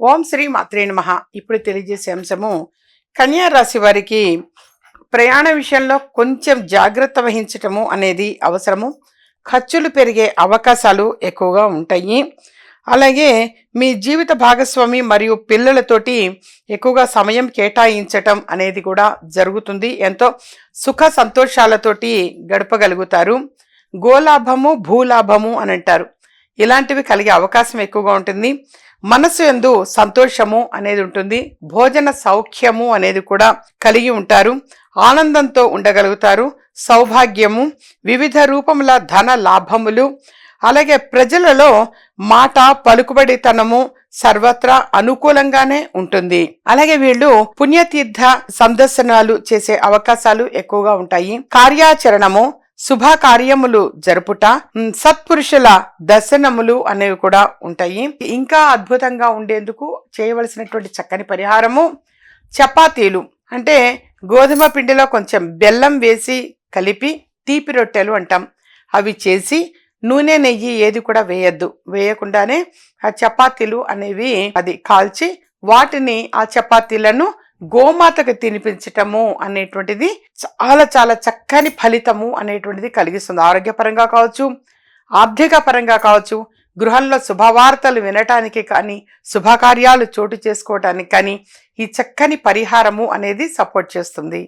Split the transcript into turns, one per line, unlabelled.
ఓం శ్రీ మాత్రే నమ. ఇప్పుడు తెలియజేసే అంశము కన్యా రాశి వారికి ప్రయాణ విషయంలో కొంచెం జాగ్రత్త వహించటము అనేది అవసరము. ఖర్చులు పెరిగే అవకాశాలు ఎక్కువగా ఉంటాయి. అలాగే మీ జీవిత భాగస్వామి మరియు పిల్లలతోటి ఎక్కువగా సమయం కేటాయించటం అనేది కూడా జరుగుతుంది. ఎంతో సుఖ సంతోషాలతోటి గడపగలుగుతారు. గోలాభము భూలాభము అని అంటారు. ఇలాంటివి కలిగే అవకాశం ఎక్కువగా ఉంటుంది. మనసు ఎందు సంతోషము అనేది ఉంటుంది. భోజన సౌఖ్యము అనేది కూడా కలిగి ఉంటారు. ఆనందంతో ఉండగలుగుతారు. సౌభాగ్యము వివిధ రూపముల ధన లాభములు అలాగే ప్రజలలో మాట పలుకుబడితనము సర్వత్రా అనుకూలంగానే ఉంటుంది. అలాగే వీళ్ళు పుణ్యతీర్థ సందర్శనాలు చేసే అవకాశాలు ఎక్కువగా ఉంటాయి. కార్యాచరణము శుభ కార్యములు జరుపుట సత్పురుషుల దర్శనములు అనేవి కూడా ఉంటాయి. ఇంకా అద్భుతంగా ఉండేందుకు చేయవలసినటువంటి చక్కని పరిహారము చపాతీలు. అంటే గోధుమ పిండిలో కొంచెం బెల్లం వేసి కలిపి తీపి రొట్టెలు అంటాం. అవి చేసి నూనె నెయ్యి ఏది కూడా వేయద్దు. వేయకుండానే ఆ చపాతీలు అనేవి అది కాల్చి వాటిని ఆ చపాతీలను గోమాతకు తినిపించటము అనేటువంటిది చాలా చాలా చక్కని ఫలితము అనేటువంటిది కలిగిస్తుంది. ఆరోగ్యపరంగా కావచ్చు ఆర్థిక పరంగా కావచ్చు గృహంలో శుభవార్తలు వినటానికి కానీ శుభకార్యాలు చోటు చేసుకోవటానికి కానీ ఈ చక్కని పరిహారము అనేది సపోర్ట్ చేస్తుంది.